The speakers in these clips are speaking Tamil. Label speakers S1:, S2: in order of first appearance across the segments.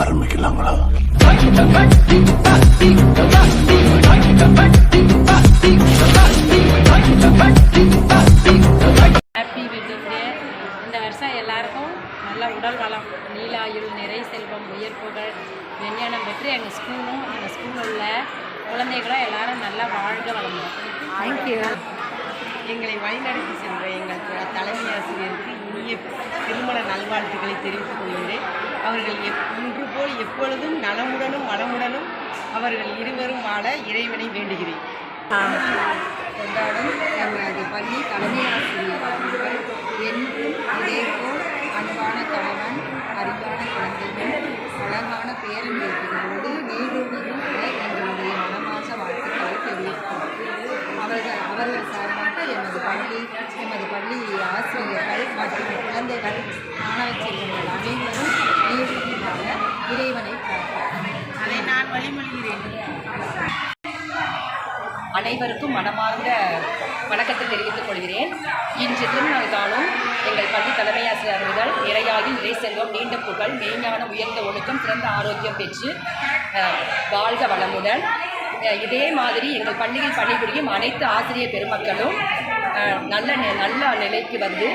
S1: ஆரம்பிக்கலாங்களா
S2: ஹாப்பி வெட்டிங் டே இந்த வருஷம் எல்லாருக்கும் நல்ல உடல் வளம் நீலாயுள் நிறை செல்வம் உயர் புகழ் விஞ்ஞானம் பெற்று எங்கள் ஸ்கூலும் எங்கள் ஸ்கூலில் உள்ள குழந்தைகளும் எல்லாரும் நல்லா வாழ்க வளமுடன்.
S3: தேங்க்யூ எங்களை வழிநடத்தி சென்ற எங்கள் தலைமை ஆசிரியருக்கு இனிய திருமண நல்வாழ்த்துக்களை தெரிவித்துக் கொள்கிறேன். அவர்கள் எப் ஒன்று போல் எப்பொழுதும் நலமுடனும் வளமுடனும் அவர்கள் இருவரும் வாழ இறைவனை வேண்டுகிறேன்.
S4: கொண்டாடும் எமது பள்ளி தலைமை ஆசிரியர் அவர்கள் என்றும் இதேபோல் அன்பான கணவன் அறிவான குழந்தைகள் அழகான பேரன்பேற்றிகளோடு நீடூழியும் வர எங்களுடைய மனமாச வாழ்த்துக்களை தெரிவிக்கிறோம். அவர்கள் அவர்கள் சார்பாக எமது பள்ளி எமது பள்ளி ஆசிரியர்கள்
S5: அனைவருக்கும் மனமார்ந்த வணக்கத்தை தெரிவித்துக் கொள்கிறேன். இன்று திருநாள் காணும் எங்கள் பள்ளி தலைமை ஆசிரியர் அவர்கள் நிறையாகி நிறை செல்வம் நீண்ட புகழ் மெய்ஞான உயர்ந்த ஒழுக்கம் சிறந்த ஆரோக்கியம் பெற்று வாழ்க வளமுடன். இதே மாதிரி எங்கள் பள்ளியில் பணிபுரியும் அனைத்து ஆசிரியர் பெருமக்களும் நல்ல நல்ல நிலைக்கு வந்து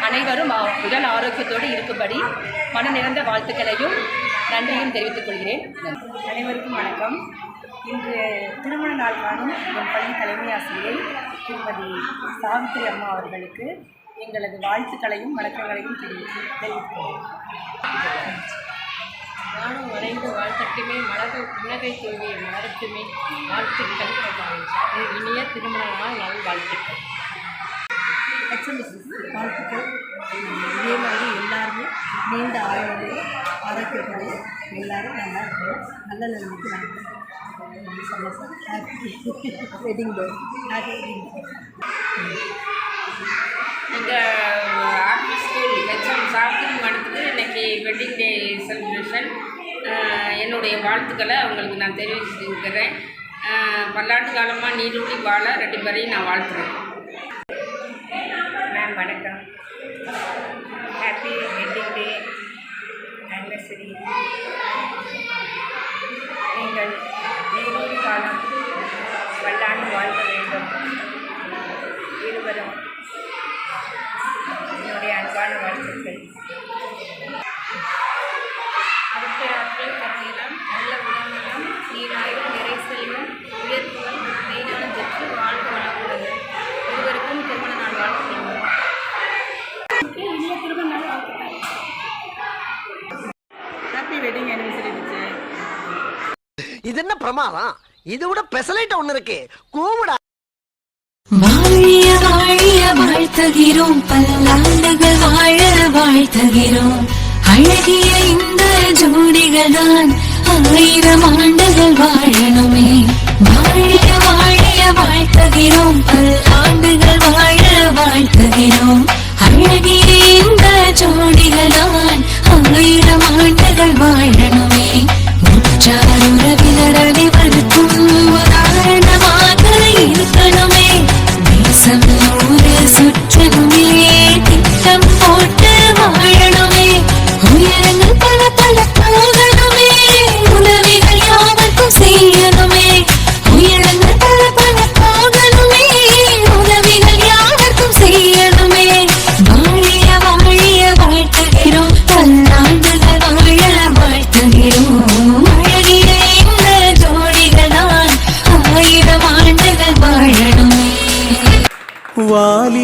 S5: அனைவரும் ஆ- உடல் ஆரோக்கியத்தோடு இருக்கும்படி மன நிறைந்த வாழ்த்துக்களையும் நன்றியும் தெரிவித்துக் கொள்கிறேன்.
S6: அனைவருக்கும் வணக்கம். இன்று திருமண நாள் காணும் என் பள்ளி தலைமை ஆசிரியை திருமதி சாவித்திரி அம்மா அவர்களுக்கு எங்களது வாழ்த்துக்களையும் வணக்கங்களையும் தெரிவித்து தெரிவித்துள்ளோம்
S2: நானும் வரைந்து வாழ்த்தட்டுமே மலகை புன்னகை தோல்வியை மலரட்டுமே வாழ்த்துக்கள். இனிய திருமண நாள் நல் வாழ்த்துக்கள்
S6: ஹெச்எம்எஸ் வாழ்த்துக்கள். இதே மாதிரி எல்லாருமே நீண்ட ஆயுளோடு ஆரோக்கியத்தோடு எல்லாரும் நல்லா இருக்கணும். நல்ல நிலைமைக்கு நாங்கள் happy wedding day happy wedding day
S7: எங்கள் ஸ்கூல் ஹெச்எம் சாப்பிட்டு மடத்துக்கு இன்னைக்கு வெட்டிங் டே செலிப்ரேஷன் என்னுடைய வாழ்த்துக்களை அவங்களுக்கு நான் தெரிவிச்சுக்கிறேன். பல்லாண்டு காலமாக நீடுழி வாழ ரெண்டு பேரையும் நான் வாழ்த்துறேன்.
S6: வணக்கம். ஹாப்பி வெட்டிங் டே ஆனிவர்சரி நீங்கள் நீரூழி காலம் பல்லாண்டு வாழ்க்க வேண்டும். இருவரும்
S8: இது என்ன பிரமாதம்? இது விட பெசலைட் ஒண்ணு இருக்கு. கூவிடா.
S9: வாழிய வாழிய வாழ்த்துகிறோம். பல்லாண்டுகள் வாழ வாழ்த்துகிறோம். அழகிய இந்த ஜோடிகள் தான் ஆயிரம் ஆண்டுகள் வாழணுமே. வாழிய வாழிய வாழ்த்துகிறோம். பல்லாண்டுகள் வாழ வாழ்த்துகிறோம். அழகிய இந்த ஜோடிகள் தான் ஆயிரம் ஆண்டுகள் வாழணும். ಜಾರು ರವಿ ನಡಲಿ